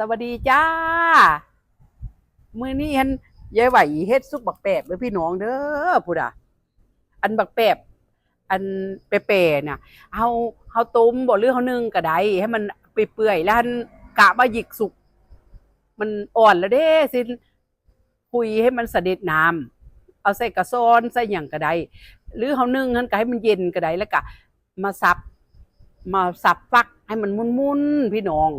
สวัสดีจ้า มื้อนี้เห็นยายไหวเฮ็ดซุปบักแปบเด้อพี่น้องเด้อพุดอะอันบักแปบอันเปรๆน่ะเฮาเฮาต้มบ่หรือเฮานึ่งก็ได้ให้มันเปื่อยๆแล้วันกะมาหยิกสุก มันอ่อนแล้วเด้สิคุยให้มันเสด็จน้ำเอาใส่กระซอนใส่หยังก็ได้หรือเฮานึ่งหั่นก็ให้มันเย็นก็ได้แล้วก็มาสับ มาสับฟัก ให้มันมุนๆพี่น้อง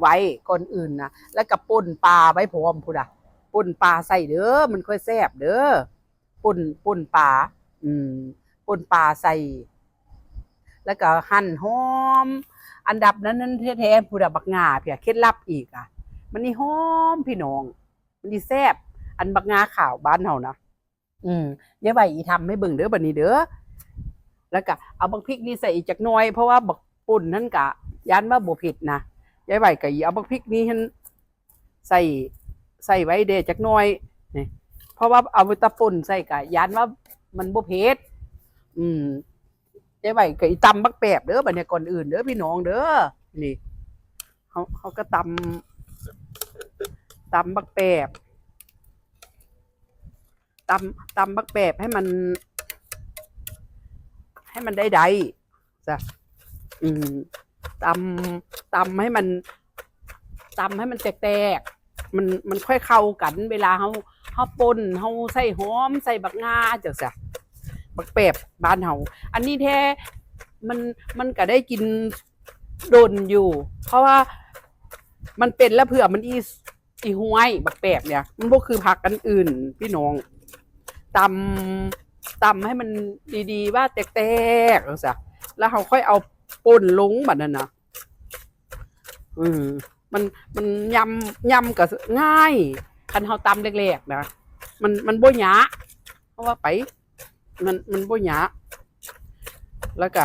ไว้ก่อนอื่นนะแล้วก็ป่นปลาไว้พร้อมพุดะป่นปลาใส่เด้อมันค่อยแซ่บเด้อป่นป่นปลาอืมป่นปลาใส่ แล้วก็หั่นหอม อันดับนั้นนั้นแท้ๆพุดะบักงาเพียเคล็ดลับอีกอะ มันนี่หอมพี่น้อง มันนี่แซ่บอันบักงาขาวบ้านเฮานะอืมยายไหวอีทำให้เบิ่งเด้อบัดนี้เด้อแล้วก็เอาบักพริกนี่ใส่อีกจักหน่อยเพราะว่าบักปุ่นนั่นกะ ยันว่าบ่ผ็ดนะยายไหวก็อีเอาบักพริกนี้ฉันใส่ใส่ไว้เดจักน่อยนี่เพราะว่าเอาตะป่นใส่กะยานว่ามันบ่เผ็ดอืมยายไหวก็อีตำบักแปบเด้อบัดเนี้ก่อนอื่นเด้อพี่น้องเด้อนี่เขาเขาก็ตำตำบักแปบตำตำบักแปบให้มัน ให้มันได้ใดจ้ะอืม ตำตำให้มันตำให้มันแตกๆมันมันค่อยเข้ากัน เวลาเฮาเฮาป่นเฮาใส่หอมใส่บักงาจังซะบักแปบบ้านเฮาอันนี้แท้มันมันก็ได้กินโดนอยู่ เพราะว่ามันเป็นแล้วเผื่อมันอีอีห้วยบักแปบเนี่ย มันบ่คือผักอันอื่น พี่น้องตำตำให้มันดีๆ ว่าแตกๆจังซะแล้วเขาค่อยเอา ป่นลงแบบนั้นนะอืมมันมันยำยำกับง่าย คันเฮาตำเล็กๆนะมันมันบ่หยาเพราะว่าไป มันมันบ่หยาแล้วก็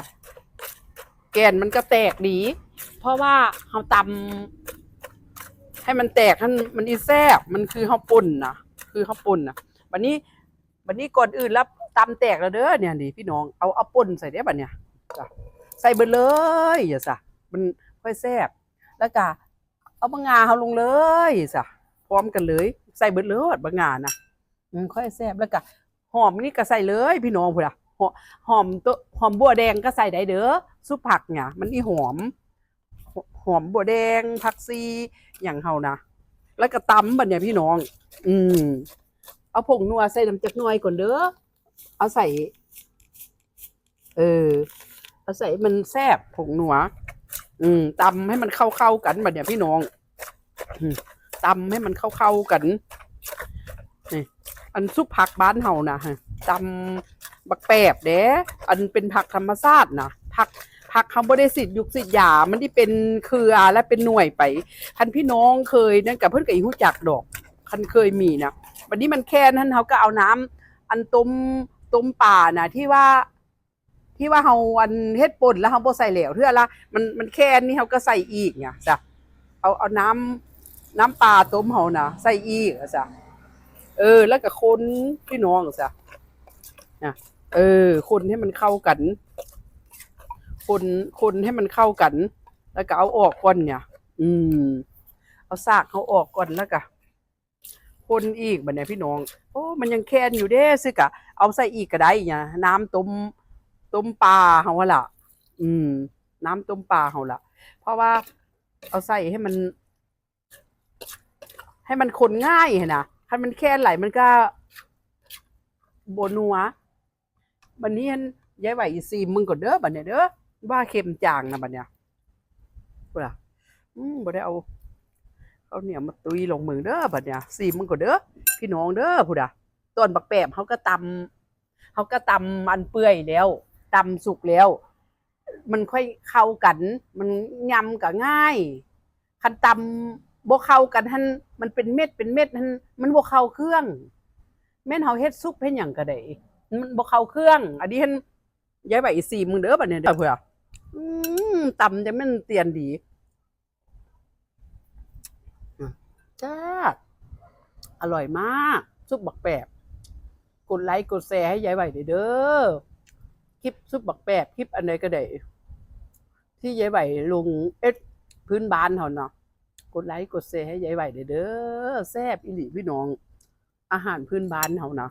แกนมันก็แตกดี เพราะว่าเฮาตำให้มันแตกให้มันอีแซ่บมันคือเฮาป่นนะคือเฮาป่นนะบัดนี้บัดนี้ก่อนอื่นแล้วตำแตกแล้วเด้อเนี่ยดิพี่น้องเอาเอาป่นใส่ได้บัดเนี่ยจ้ะ ใส่เบิดเลยอย่าสะมันค่อยแซ่บแล้วก็เอาบางงาเขาลงเลยสะพร้อมกันเลย ใส่เบิดเลยบางงานะค่อยแซ่บแล้วก็หอมนี่ก็ใส่เลย พี่น้องพุ่นอะหอมตัวหอมบัวแดงก็ใส่ได้เด้อซุปผักเนี่ยมันอีหอม หอมบัวแดงผักซีอย่างเฮานะแล้วก็ตำบัดเนี่ยพี่น้อง อืมเอาผงนัวใส่น้ำจักหน่อยก่อนเด้อเอาใส่ เออ อาใส่มันแซบผงหนัว อืมตำให้มันเข้าเข้าๆกันแบบเนี้ยพี่น้องตำให้มันเข้าเข้าๆกันนี่อันซุปผักบ้านเฮานะฮะตำบักแปบเด้อันเป็นผักธรรมชาตินะผักผักคาร์โบไดซิตยุกสิยามันที่เป็นเครือและเป็นหน่วยไปคันพี่น้องเคยนั่นกับเพื่อนกับอีหูจักดอก คันเคยมีนะวันนี้มันแค่นั้นเขาก็เอาน้ำอันต้มต้มป่านะที่ว่า ที่ว่าเฮาอันเฮ็ดป่นแล้วเฮาบ่ใส่เหลวเทื่อละมันมันแค่นี้เฮาก็ใส่อีกไงจ้ะเอาเอาน้ำน้ำปลาต้มเฮานะใส่อีกอะจ้ะเออ แล้วก็คนพี่น้องจ้ะนะเออ คนให้มันเข้ากัน คนคนให้มันเข้ากัน แล้วก็เอาออกก่อนเนี่ย อืม เอาซากเขาออกก่อนแล้วก็คนอีกบัดเนี่ยพี่น้อง โอ้ มันยังแค้นอยู่เด้ซึกะเอาใส่อีกก็ได้เนี่ยน้ำต้ม ต้มปลาเฮาล่ะ อืม น้ำต้มปลาเฮาล่ะ เพราะว่า เอาใส่ให้มัน ให้มันคนง่ายหั้นนะถ้ามันแค่ไหลมันก็โบนัวบันนี้ฮันย้ายไหวอีซีมึงก่อนเด้อบัดเนี้ยเด้อว่าเค็มจางนะบัดเนี้ยพูดล่ะอืมบ่ได้เอาเอาเนี่ยมาตุยลงมือเด้อบัดเนี้ยซีมึงก่อนเด้อพี่น้องเด้อพูดอะต้นบักแปบเขาก็ตำเขาก็ตำมันเปื่อยแล้ว ตำสุกแล้ว มันค่อยเข้ากัน มันยำก็ง่าย คันตำบ่เข้ากันท่านมันเป็นเม็ดเป็นเม็ดท่านมันบ่เข้าเครื่อง แม่นเฮาเฮ็ดซุปเฮ็ดหยังก็ได้มันบ่เข้าเครื่อง อันนี้ท่านย้ายไปอีสี่มึงเด้อบัดนี้เด้อเพื่ออืมตำจะแม่นเตียนดีจ้าอร่อยมาก ซุปบักแปบกดไลค์กดแชร์ให้ยายไหวเด้อ คลิปซุปบักแปบคลิปอันใดก็ได้ ที่ยายไหวลงเอ็ดพื้นบ้านเขาเนาะกดไลค์กดแชร์ให้ยายไหวเด้อเด้อแซ่บอีหลีพี่น้อง อาหารพื้นบ้านเขานะ